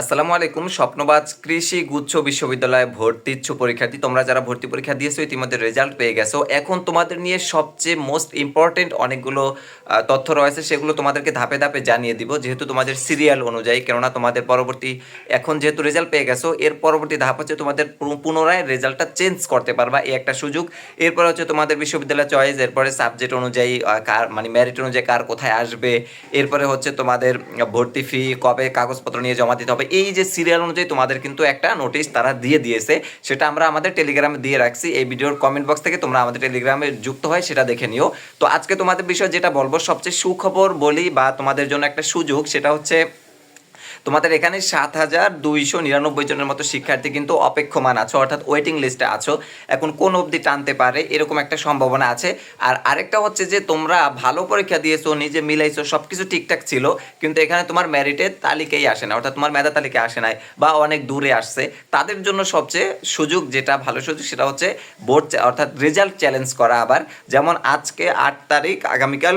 আসসালামু আলাইকুম, স্বপ্নবাজ কৃষি গুচ্ছ বিশ্ববিদ্যালয়ে ভর্তি ইচ্ছু পরীক্ষার্থী। তোমরা যারা ভর্তি পরীক্ষা দিয়েছ, ইতিমধ্যে রেজাল্ট পেয়ে গেছো। এখন তোমাদের নিয়ে সবচেয়ে মোস্ট ইম্পর্টেন্ট অনেকগুলো তথ্য রয়েছে, সেগুলো তোমাদেরকে ধাপে ধাপে জানিয়ে দিব, যেহেতু তোমাদের সিরিয়াল অনুযায়ী। কেননা তোমাদের পরবর্তী, এখন যেহেতু রেজাল্ট পেয়ে গেছো, এর পরবর্তী ধাপ হচ্ছে তোমাদের পুনরায় রেজাল্টটা চেঞ্জ করতে পারবা, এই একটা সুযোগ। এরপরে হচ্ছে তোমাদের বিশ্ববিদ্যালয় চয়েস এরপরে সাবজেক্ট অনুযায়ী কার মানে মেরিট অনুযায়ী কার কোথায় আসবে, এরপরে হচ্ছে তোমাদের ভর্তি ফি কবে কাগজপত্র নিয়ে জমা দিতে হবে এই যে সিরিয়াল অনুযায়ী তোমাদের কিন্তু একটা নোটিশ তারা দিয়ে দিয়েছে, সেটা আমরা আমাদের টেলিগ্রামে দিয়ে রাখছি। এই ভিডিওর কমেন্ট বক্স থেকে তোমরা আমাদের টেলিগ্রামে যুক্ত হয় সেটা দেখে নিও। তো আজকে তোমাদের বিষয়ে যেটা বলব, সবচেয়ে সুখবর বলি বা তোমাদের জন্য একটা সুযোগ, সেটা হচ্ছে তোমাদের এখানে সাত হাজার দুইশো নিরানব্বই জনের মতো শিক্ষার্থী কিন্তু অপেক্ষমান আছো, অর্থাৎ ওয়েটিং লিস্টে আছো। এখন কোন অবধি টানতে পারে এরকম একটা সম্ভাবনা আছে। আর আরেকটা হচ্ছে যে তোমরা ভালো পরীক্ষা দিয়েছ, নিজে মিলাইছো সব কিছু ঠিকঠাক ছিল, কিন্তু এখানে তোমার ম্যারিটের তালিকাই আসে না, অর্থাৎ তোমার মেধা তালিকা আসে নাই বা অনেক দূরে আসছে। তাদের জন্য সবচেয়ে সুযোগ যেটা, ভালো সুযোগ সেটা হচ্ছে বোর্ড অর্থাৎ রেজাল্ট চ্যালেঞ্জ করা আবার। যেমন আজকে আট তারিখ, আগামীকাল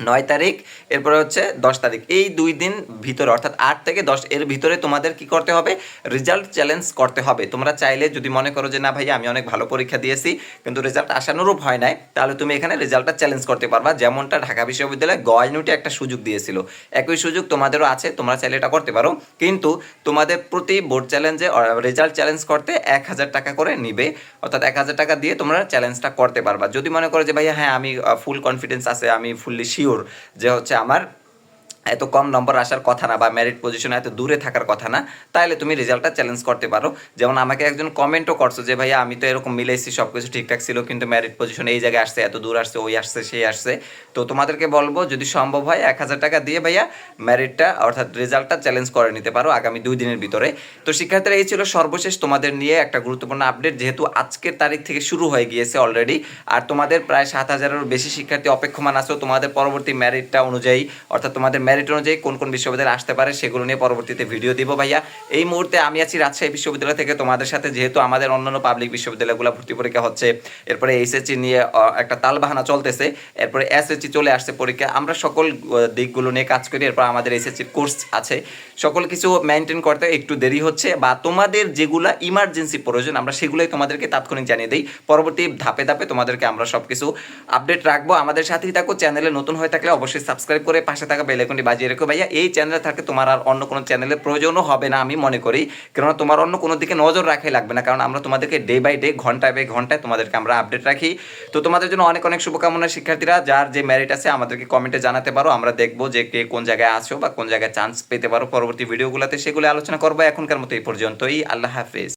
নয় তারিখ, এরপরে হচ্ছে দশ তারিখ। এই দুই দিন ভিতরে, অর্থাৎ আট থেকে দশ, এর ভিতরে তোমাদের কি করতে হবে? রেজাল্ট চ্যালেঞ্জ করতে হবে। তোমরা চাইলে যদি মনে করো যে, না ভাই আমি অনেক ভালো পরীক্ষা দিয়েছি, কিন্তু রেজাল্ট আশানুরূপ হয় নাই, তাহলে তুমি এখানে রেজাল্টটা চ্যালেঞ্জ করতে পারবা। যেমনটা ঢাকা বিশ্ববিদ্যালয় গয়নুটে একটা সুযোগ দিয়েছিল। একই সুযোগ তোমাদেরও আছে, তোমরা চাইলে এটা করতে পারো। কিন্তু তোমাদের প্রতি বোর্ড চ্যালেঞ্জে রেজাল্ট চ্যালেঞ্জ করতে এক হাজার টাকা করে নিবে। অর্থাৎ এক হাজার টাকা দিয়ে তোমরা চ্যালেঞ্জটা করতে পারবা। যদি মনে করো যে, ভাইয়া হ্যাঁ আমি ফুল কনফিডেন্স আছে, আমি ফুললি শিওর যে হচ্ছে আমার এত কম নম্বর আসার কথা না বা মেরিট পজিশনে এত দূরে থাকার কথা না তাহলে তুমি রেজাল্টটা চ্যালেঞ্জ করতে পারো। যেমন আমাকে একজন কমেন্টও করছ যে, ভাইয়া, আমি তো এরকম মিলেছি সব কিছু ঠিকঠাক ছিল, কিন্তু মেরিট পজিশনে এই জায়গায় আসছে, এত দূর আসছে, ওই আসছে, সেই আসছে। তো তোমাদেরকে বলব, যদি সম্ভব হয়, এক হাজার টাকা দিয়ে ভাইয়া মেরিটটা অর্থাৎ রেজাল্টটা চ্যালেঞ্জ করে নিতে পারো আগামী দুই দিনের ভিতরে। তো শিক্ষার্থীরা, এই ছিল সর্বশেষ তোমাদের নিয়ে একটা গুরুত্বপূর্ণ আপডেট যেহেতু আজকের তারিখ থেকে শুরু হয়ে গিয়েছে অলরেডি আর তোমাদের প্রায় সাত হাজারেরও বেশি শিক্ষার্থী অপেক্ষমান আছো, তোমাদের পরবর্তী মেরিটটা অনুযায়ী, অর্থাৎ তোমাদের মেরিট অনুযায়ী কোন কোন বিশ্ববিদ্যালয়ে আসতে পারে সেগুলো নিয়ে পরবর্তীতে ভিডিও দিব ভাইয়া। এই মুহূর্তে আমি আছি রাজশাহী বিশ্ববিদ্যালয় থেকে তোমাদের সাথে, যেহেতু আমাদের অন্যান্য পাবলিক বিশ্ববিদ্যালয়গুলো ভর্তি পরীক্ষা হচ্ছে, এরপরে এইচএসসি নিয়ে একটা তালবাহানা চলতেছে, এরপরে এসএসসি চলে আসছে পরীক্ষা। আমরা সকল দিকগুলো নিয়ে কাজ করি, এরপর আমাদের এসএসসির কোর্স আছে। সকল কিছু মেনটেন করতে একটু দেরি হচ্ছে বা তোমাদের যেগুলা ইমার্জেন্সি প্রয়োজন, আমরা সেগুলোই তোমাদেরকে তাৎক্ষণিক জানিয়ে দিই। পরবর্তী ধাপে ধাপে তোমাদেরকে আমরা সব কিছু আপডেট রাখব। আমাদের সাথেই থাকো চ্যানেলে নতুন হয়ে থাকলে অবশ্যই সাবস্ক্রাইব করে পাশে থাকা বেল আইকনটি বাজিয়ে রেখো ভাইয়া। এই চ্যানেলে থাকে তোমার আর অন্য কোনো চ্যানেলের প্রয়োজনও হবে না আমি মনে করি। কেননা তোমার অন্য কোনো দিকে নজর রাখাই লাগবে না, কারণ আমরা তোমাদেরকে ডে বাই ডে ঘন্টায় বাই ঘন্টায় তোমাদেরকে আমরা আপডেট রাখি। তো তোমাদের জন্য অনেক অনেক শুভকামনা শিক্ষার্থীরা, যার যে মেরিট আছে আমাদেরকে কমেন্টে জানাতে পারো। আমরা দেখব যে কে কোন জায়গায় আছো বা কোন জায়গায় চান্স পেতে পারো। পরবর্তী ভিডিওগুলোতে সেগুলো আলোচনা করব। এখনকার মতো এই পর্যন্তই। আল্লাহ হাফেজ।